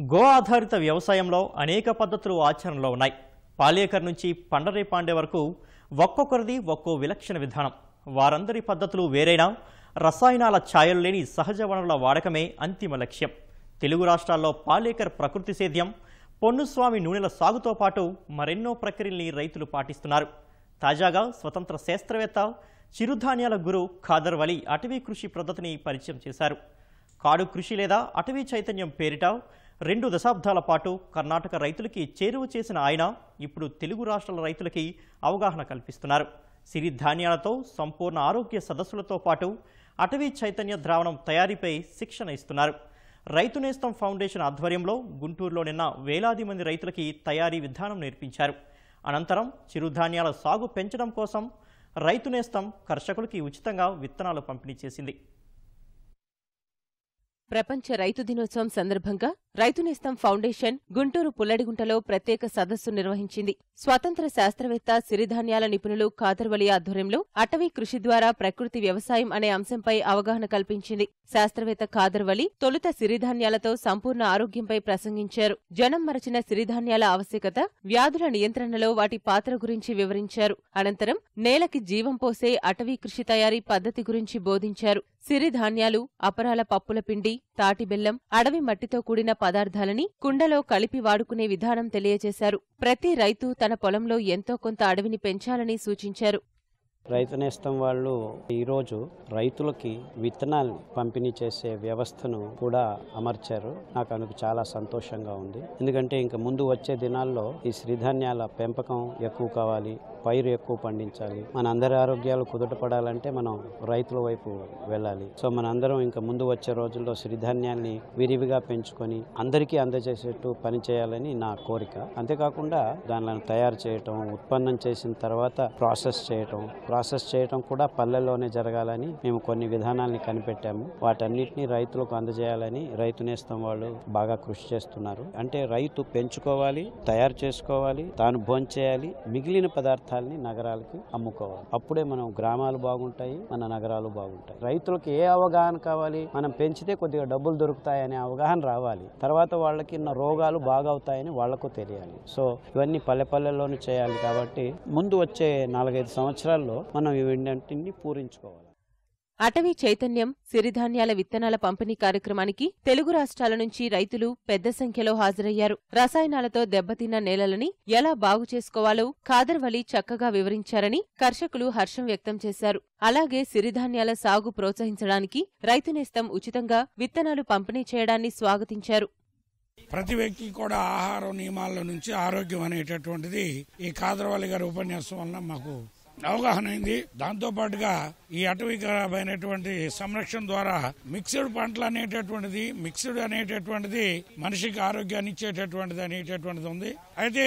Go ఆధారిత వ్యవసాయంలో అనేక పద్ధతులు ఆచరణలో ఉన్నాయి. పాలేకర్ నుంచి పండరే పాండే వరకు ఒక్కొక్కరిది ఒక్కో విలక్షణ విధానం. వారందరి పద్ధతులు వేరైనా రసాయనాల ఛాయలు లేని సహజ వనరుల వాడకమే అంతిమ లక్ష్యం. తెలుగు రాష్ట్రాల్లో పాలేకర్ ప్రకృతి సేద్యం పొన్నుస్వామి నూనెల సాగుతో పాటు మరెన్నో ప్రక్రియల్ని రైతులు పాటిస్తున్నారు. తాజాగా స్వతంత్ర శాస్త్రవేత్త చిరుధాన్యాల గురు ఖాదర్ వలి అటవీ కృషి పద్ధతిని పరిచయం చేశారు. కాడు కృషి లేదా అటవీ చైతన్యం పేరిట రెండు దశాబ్దాల పాటు కర్ణాటక రైతులకి చేరువ చేసిన ఆయన ఇప్పుడు తెలుగు రాష్ట్రాల రైతులకి అవగాహన కల్పిస్తున్నారు. సిరిధాన్యాలతో సంపూర్ణ ఆరోగ్య సదస్సులతో పాటు అటవీ చైతన్య ద్రావణం తయారీపై శిక్షణ ఇస్తున్నారు. రైతు నేస్తం ఫౌండేషన్ ఆధ్వర్యంలో గుంటూరులో నిన్న వేలాది మంది రైతులకి తయారీ విధానం నేర్పించారు. అనంతరం చిరుధాన్యాల సాగు పెంచడం కోసం రైతు నేస్తం కర్షకులకి ఉచితంగా విత్తనాలు పంపిణీ చేసింది. ప్రపంచ రైతు దినోత్సవం సందర్భంగా రైతు నేస్తం ఫౌండేషన్ గుంటూరు పుల్లడిగుంటలో ప్రత్యేక సదస్సు నిర్వహించింది. స్వతంత్ర శాస్త్రవేత్త సిరిధాన్యాల నిపుణులు ఖాదర్వలి ఆధ్వర్యంలో అటవీ కృషి ద్వారా ప్రకృతి వ్యవసాయం అనే అంశంపై అవగాహన కల్పించింది. శాస్త్రవేత్త ఖాదర్వలి తొలుత సిరిధాన్యాలతో సంపూర్ణ ఆరోగ్యంపై ప్రసంగించారు. జనం మరచిన సిరిధాన్యాల ఆవశ్యకత వ్యాధుల నియంత్రణలో వాటి పాత్ర గురించి వివరించారు. అనంతరం నేలకి జీవం పోసే అటవీ కృషి తయారీ పద్ధతి గురించి బోధించారు. సిరిధాన్యాలు అపరాల పప్పుల పిండి తాటిబెల్లం అడవి మట్టితో కూడిన పదార్థాలని కుండలో కలిపి వాడుకునే విధానం తెలియజేశారు. ప్రతి రైతు తన పొలంలో ఎంతో కొంత అడవిని పెంచాలని సూచించారు. రైతు నేస్తం వాళ్ళు ఈరోజు రైతులకి విత్తనాలు పంపిణీ చేసే వ్యవస్థను కూడా అమర్చారు. నాకు అందుకు చాలా సంతోషంగా ఉంది. ఎందుకంటే ఇంకా ముందు వచ్చే దినాల్లో ఈ సిరిధాన్యాల పెంపకం ఎక్కువ కావాలి పైరు ఎక్కువ పండించాలి. మన అందరి ఆరోగ్యాలు కుదుటపడాలంటే మనం రైతుల వైపు వెళ్ళాలి. సో మన అందరం ఇంకా ముందు వచ్చే రోజుల్లో సిరిధాన్యాల్ని విరివిగా పెంచుకొని అందరికీ అందజేసేట్టు పని చేయాలని నా కోరిక. అంతేకాకుండా దానిలను తయారు చేయటం ఉత్పన్నం చేసిన తర్వాత ప్రాసెస్ చేయటం ప్రాసెస్ చేయటం కూడా పల్లెల్లోనే జరగాలని మేము కొన్ని విధానాల్ని కనిపెట్టాము. వాటన్నిటిని రైతులకు అందజేయాలని రైతు నేస్తం వాళ్ళు బాగా కృషి చేస్తున్నారు. అంటే రైతు పెంచుకోవాలి తయారు చేసుకోవాలి తాను భోంచేయాలి మిగిలిన పదార్థాలని నగరాలకి అమ్ముకోవాలి. అప్పుడే మనం గ్రామాలు బాగుంటాయి మన నగరాలు బాగుంటాయి. రైతులకు ఏ అవగాహన కావాలి? మనం పెంచితే కొద్దిగా డబ్బులు దొరుకుతాయనే అవగాహన రావాలి. తర్వాత వాళ్ళకి ఉన్న రోగాలు బాగవుతాయని వాళ్ళకు తెలియాలి. సో ఇవన్నీ పల్లె పల్లెల్లోనే చేయాలి కాబట్టి ముందు వచ్చే నాలుగైదు సంవత్సరాల్లో మనం ఇవన్నింటినీ పూరించుకోవాలి. అటవీ చైతన్యం సిరిధాన్యాల విత్తనాల పంపిణీ కార్యక్రమానికి తెలుగు రాష్ట్రాల నుంచి రైతులు పెద్ద సంఖ్యలో హాజరయ్యారు. రసాయనాలతో దెబ్బతిన్న నేలలని ఎలా బాగు చేసుకోవాలో ఖాదర్వలి చక్కగా వివరించారని కర్షకులు హర్షం వ్యక్తం చేశారు. అలాగే సిరిధాన్యాల సాగు ప్రోత్సహించడానికి రైతు నేస్తం ఉచితంగా విత్తనాలు పంపిణీ చేయడాన్ని స్వాగతించారు. ప్రతి వ్యక్తికి కూడా ఆహార నియమాల నుంచి ఆరోగ్యం అనేటటువంటిది ఈ కాదరవల్లి గారి ఉపన్యాసం వలన మాకు అవగాహన అయింది. దాంతో పాటుగా ఈ అటవీకరమైనటువంటి సంరక్షణ ద్వారా మిక్స్డ్ పంటలు అనేటటువంటిది మిక్స్డ్ అనేటటువంటిది మనిషికి ఆరోగ్యాన్ని ఇచ్చేటటువంటిది అనేటటువంటిది ఉంది. అయితే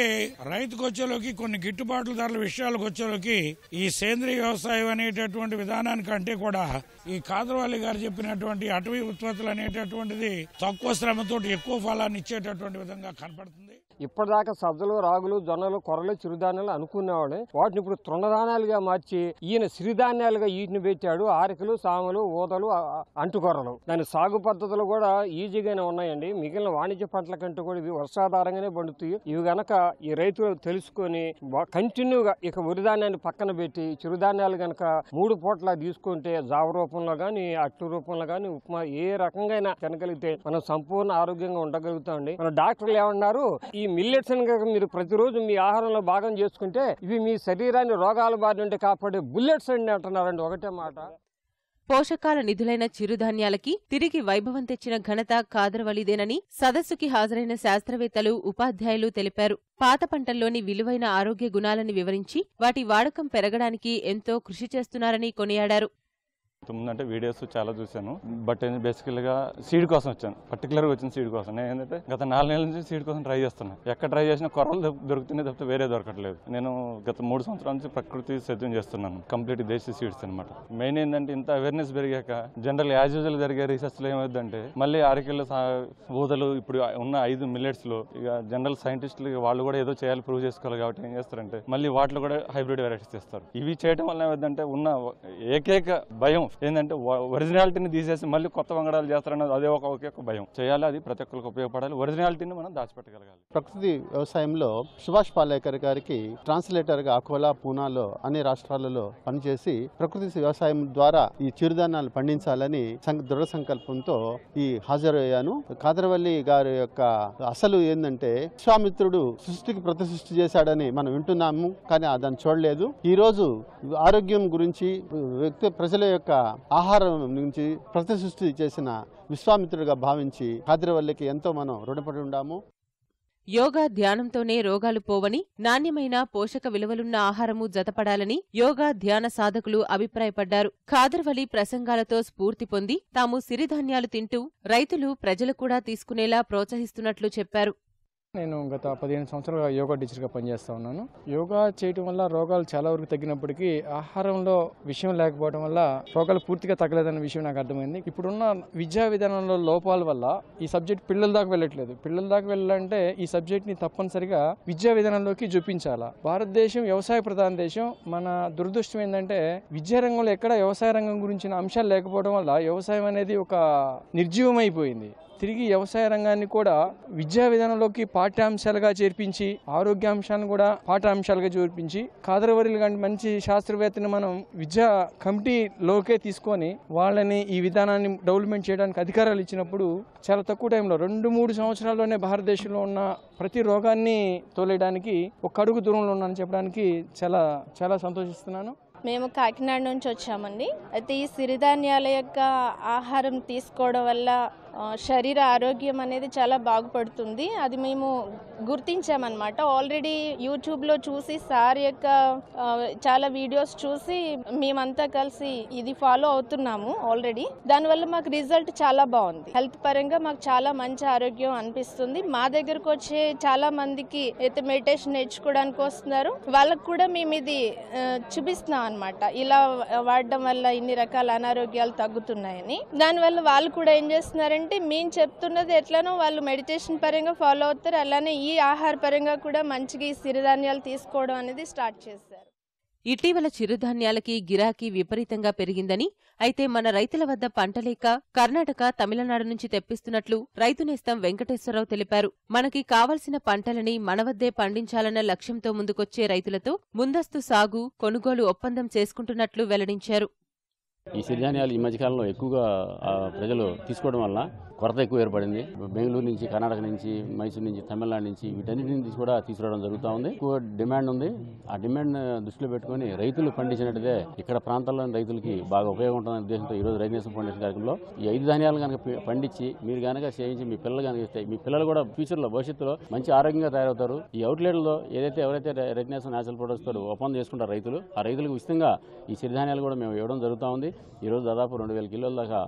రైతుకు వచ్చేలోకి కొన్ని గిట్టుబాటు ధరల విషయాలకు వచ్చేలోకి ఈ సేంద్రియ వ్యవసాయం అనేటటువంటి విధానానికంటే కూడా ఈ కాదరవల్లి గారు చెప్పినటువంటి అటవీ ఉత్పత్తులు అనేటటువంటిది తక్కువ శ్రమతో ఎక్కువ ఫలాన్ని ఇచ్చేటటువంటి విధంగా కనపడుతుంది. ఇప్పటిదాకా సజ్జలు రాగులు జొన్నలు కొరలు చిరుధాన్యాలు అనుకునేవాడు వాటిని ఇప్పుడు తృణధాన్యాలుగా మార్చి ఈయన సిరిధాన్యాలుగా వీటిని పెట్టాడు. ఆరికలు సామలు ఊదలు అంటుకొరలు. దాని సాగు పద్ధతులు కూడా ఈజీగానే ఉన్నాయండి. మిగిలిన వాణిజ్య పంటల కంటే కూడా ఇవి వర్షాధారంగానే పండుతాయి. ఇవి గనక ఈ రైతులు తెలుసుకొని కంటిన్యూగా ఇక వరిధాన్యాన్ని పక్కన పెట్టి చిరుధాన్యాలు గనక మూడు పూట్ల తీసుకుంటే జావ రూపంలో కానీ అట్టు రూపంలో గాని ఉప్మా ఏ రకంగా తినగలిగితే మనం సంపూర్ణ ఆరోగ్యంగా ఉండగలుగుతామండి. మన డాక్టర్లు ఏమన్నారు? ఈ మిల్లెట్స్ మీరు ప్రతిరోజు మీ ఆహారంలో భాగం చేసుకుంటే ఇవి మీ శరీరాన్ని రోగాల బారి నుండి కాపాడే బుల్లెట్స్ అండి అంటున్నారండి ఒకటి. మాట పోషకాల నిధులైన చిరుధాన్యాలకి తిరిగి వైభవం తెచ్చిన ఘనత కాదరవలిదేనని సదస్సుకి హాజరైన శాస్త్రవేత్తలు ఉపాధ్యాయులు తెలిపారు. పాత పంటల్లోని విలువైన ఆరోగ్య గుణాలను వివరించి వాటి వాడకం పెరగడానికి ఎంతో కృషి చేస్తున్నారని కొనియాడారు. అంటే వీడియోస్ చాలా చూశాను. బట్ బేసికల్గా సీడ్ కోసం వచ్చాను. పర్టికులర్గా వచ్చిన సీడ్ కోసం. నేను ఏంటంటే గత నాలుగు నెలల నుంచి సీడ్ కోసం ట్రై చేస్తున్నాను ఎక్కడ ట్రై చేసినా కొరలు దొరుకుతున్నాయి తప్పితే వేరే దొరకట్లేదు. నేను గత మూడు సంవత్సరాల నుంచి ప్రకృతి సేద్యం చేస్తున్నాను. కంప్లీట్ దేశీ సీడ్స్ అనమాట మెయిన్ ఏంటంటే ఇంత అవేర్నెస్ పెరిగాక జనరల్ యాజ్ యూజువల్ జరిగే రీసెర్చ్లో ఏమవుతుందంటే మళ్ళీ అరకెళ్ళ ఊదలు ఇప్పుడు ఉన్న ఐదు మిల్లెట్స్లో ఇక జనరల్ సైంటిస్టులు వాళ్ళు కూడా ఏదో చేయాలి ప్రూవ్ చేసుకోవాలి కాబట్టి ఏం చేస్తారంటే మళ్ళీ వాటిలో కూడా హైబ్రిడ్ వెరైటీస్ చేస్తారు ఇవి చేయడం వల్ల ఏమవుతుందంటే ఉన్న ఏకైక భయం ఏంటంటే ఒరిజినాలిటీని తీసేసి మళ్ళీ కొత్త వంగడాలు చేస్తారన్నది అదే ఒక ఒకే ఒక భయం. చేయాలి అది ప్రతి ఒక్కరికి ఉపయోగపడాలి. ఒరిజినాలిటీని మనం దాచిపెట్టగలగాలి. ప్రకృతి వ్యవసాయంలో సుభాష్ పాలేకర్ గారికి ట్రాన్స్లేటర్గా అకోలా పూనాలో అన్ని రాష్ట్రాలలో పనిచేసి ప్రకృతి వ్యవసాయం ద్వారా ఈ చిరుధాన్యాలు పండించాలని దృఢ సంకల్పంతో ఈ హాజరయ్యాను. కాదరవల్లి గారి యొక్క అసలు ఏంటంటే విశ్వామిత్రుడు సృష్టికి ప్రతి సృష్టి చేశాడని మనం వింటున్నాము కానీ దాన్ని చూడలేదు. ఈ రోజు ఆరోగ్యం గురించి వ్యక్తి ప్రజల యొక్క ఆహారం నుంచి ప్రతి సృష్టి చేసిన విశ్వామిత్రుడిగా భావించి కాదిరవల్లికి ఎంతో మనం రుణపడి ఉండాము. యోగా ధ్యానంతోనే రోగాలు పోవని నాణ్యమైన పోషక విలువలున్న ఆహారము జతపడాలని యోగా ధ్యాన సాధకులు అభిప్రాయపడ్డారు. ఖాదర్వలి ప్రసంగాలతో స్ఫూర్తి పొంది తాము సిరిధాన్యాలు తింటూ రైతులు ప్రజలు కూడా తీసుకునేలా ప్రోత్సహిస్తున్నట్లు చెప్పారు. నేను గత పదిహేను సంవత్సరాలుగా యోగా టీచర్గా పనిచేస్తూ ఉన్నాను. యోగా చేయటం వల్ల రోగాలు చాలా వరకు తగ్గినప్పటికీ ఆహారంలో విషయం లేకపోవడం వల్ల రోగాలు పూర్తిగా తగ్గలేదన్న విషయం నాకు అర్థమైంది. ఇప్పుడున్న విద్యా విధానంలో లోపాల వల్ల ఈ సబ్జెక్ట్ పిల్లల దాకా వెళ్ళట్లేదు. పిల్లల దాకా వెళ్ళాలంటే ఈ సబ్జెక్ట్ని తప్పనిసరిగా విద్యా విధానంలోకి చూపించాలా? భారతదేశం వ్యవసాయ ప్రధాన దేశం. మన దురదృష్టం ఏంటంటే విద్యా రంగంలో ఎక్కడ వ్యవసాయ రంగం గురించిన అంశాలు లేకపోవడం వల్ల వ్యవసాయం అనేది ఒక నిర్జీవం అయిపోయింది తిరిగి వ్యవసాయ రంగాన్ని కూడా విద్యా విధానంలోకి పాఠ్యాంశాలుగా చేర్పించి ఆరోగ్యాంశాలను కూడా పాఠ్యాంశాలుగా చేర్పించి కాదరవరిలు కంటే మంచి శాస్త్రవేత్తని మనం విద్యా కమిటీలోకే తీసుకొని వాళ్ళని ఈ విధానాన్ని డెవలప్మెంట్ చేయడానికి అధికారాలు ఇచ్చినప్పుడు చాలా తక్కువ టైంలో రెండు మూడు సంవత్సరాల్లోనే భారతదేశంలో ఉన్న ప్రతి రోగాన్ని తోలేయడానికి ఒక అడుగు దూరంలో ఉన్నానని చెప్పడానికి చాలా చాలా సంతోషిస్తున్నాను. మేము కాకినాడ నుంచి వచ్చామండి. అయితే ఈ సిరిధాన్యాల యొక్క ఆహారం తీసుకోవడం వల్ల శరీర ఆరోగ్యం అనేది చాలా బాగుపడుతుంది. అది మేము గుర్తించామన్నమాట. ఆల్రెడీ యూట్యూబ్లో చూసి సార్ యొక్క చాలా వీడియోస్ చూసి మేమంతా కలిసి ఇది ఫాలో అవుతున్నాము ఆల్రెడీ దానివల్ల మాకు రిజల్ట్ చాలా బాగుంది. హెల్త్ పరంగా మాకు చాలా మంచి ఆరోగ్యం అనిపిస్తుంది. మా దగ్గరకు వచ్చే చాలా మందికి అయితే మెడిటేషన్ నేర్చుకోవడానికి వస్తున్నారు. వాళ్ళకు కూడా మేము ఇది చూపిస్తున్నాం అనమాట ఇలా వాడడం వల్ల ఇన్ని రకాల అనారోగ్యాలు తగ్గుతున్నాయని. దానివల్ల వాళ్ళు కూడా ఏం చేస్తున్నారంటే మేము చెప్తున్నది ఎట్లనో వాళ్ళు మెడిటేషన్ పరంగా ఫాలో అవుతారు. అలానే ఈ ఆహార పరంగా కూడా మంచిగా ఈ సిరిధాన్యాలు తీసుకోవడం అనేది స్టార్ట్ చేశారు. ఇటీవల చిరుధాన్యాలకి గిరాకీ విపరీతంగా పెరిగిందని అయితే మన రైతుల వద్ద పంట లేక కర్ణాటక తమిళనాడు నుంచి తెప్పిస్తున్నట్లు రైతు నేస్తం వెంకటేశ్వరరావు తెలిపారు. మనకి కావలసిన పంటలని మన వద్దే పండించాలన్న లక్ష్యంతో ముందుకొచ్చే రైతులతో ముందస్తు సాగు కొనుగోలు ఒప్పందం చేసుకుంటున్నట్లు వెల్లడించారు. ఈ సిరిధాన్యాలు ఈ మధ్యకాలంలో ఎక్కువగా ప్రజలు తీసుకోవడం వల్ల కొరత ఎక్కువ ఏర్పడింది. బెంగళూరు నుంచి కర్ణాటక నుంచి మైసూరు నుంచి తమిళనాడు నుంచి వీటన్నిటి నుంచి కూడా తీసుకురావడం జరుగుతూ ఉంది. ఎక్కువ డిమాండ్ ఉంది. ఆ డిమాండ్ దృష్టిలో పెట్టుకొని రైతులు పండించినట్టుదే ఇక్కడ ప్రాంతాల్లోని రైతులకి బాగా ఉపయోగం ఉంటుందనే ఉద్దేశంతో ఈ రోజు రైతు నేస్తం ఫౌండేషన్ కార్యక్రమంలో ఈ ఐదు ధాన్యాలు కనుక పండించి మీరు కనుక సేవించి మీ పిల్లలు కనుక ఇస్తాయి మీ పిల్లలు కూడా ఫ్యూచర్లో భవిష్యత్తులో మంచి ఆరోగ్యంగా తయారవుతారు. ఈ అవుట్లెట్లో ఏదైతే ఎవరైతే రైతు నేస్తం ప్రొడక్ట్స్ తోటి ఒప్పందం చేసుకుంటారు రైతులు ఆ రైతులకు ఉచితంగా ఈ సిరిధాన్యాలు కూడా మేము ఇవ్వడం జరుగుతూ ఉంది. ఈరోజు దాదాపు రెండు వేల కిలోల దాకా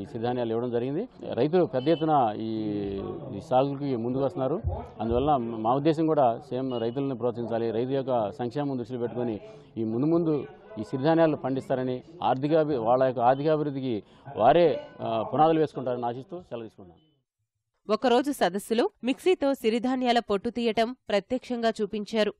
ఈ సిరిధాన్యాలు ఇవ్వడం జరిగింది. రైతు రైతులు పెద్ద ఎత్తున ఈ ఈ సాగుకి ముందుకు వస్తున్నారు. అందువల్ల మా ఉద్దేశం కూడా సేమ్ రైతులను ప్రోత్సహించాలి. రైతు యొక్క సంక్షేమం దృష్టిలో పెట్టుకొని ఈ ముందు ముందు ఈ సిరిధాన్యాలు పండిస్తారని ఆర్థిక వాళ్ళ యొక్క ఆర్థికాభివృద్ధికి వారే పునాదులు వేసుకుంటారని ఆశిస్తూ సెలవు తీసుకున్నాను ఒకరోజు సదస్సులో మిక్సీతో సిరిధాన్యాల పొట్టు తీయటం ప్రత్యక్షంగా చూపించారు.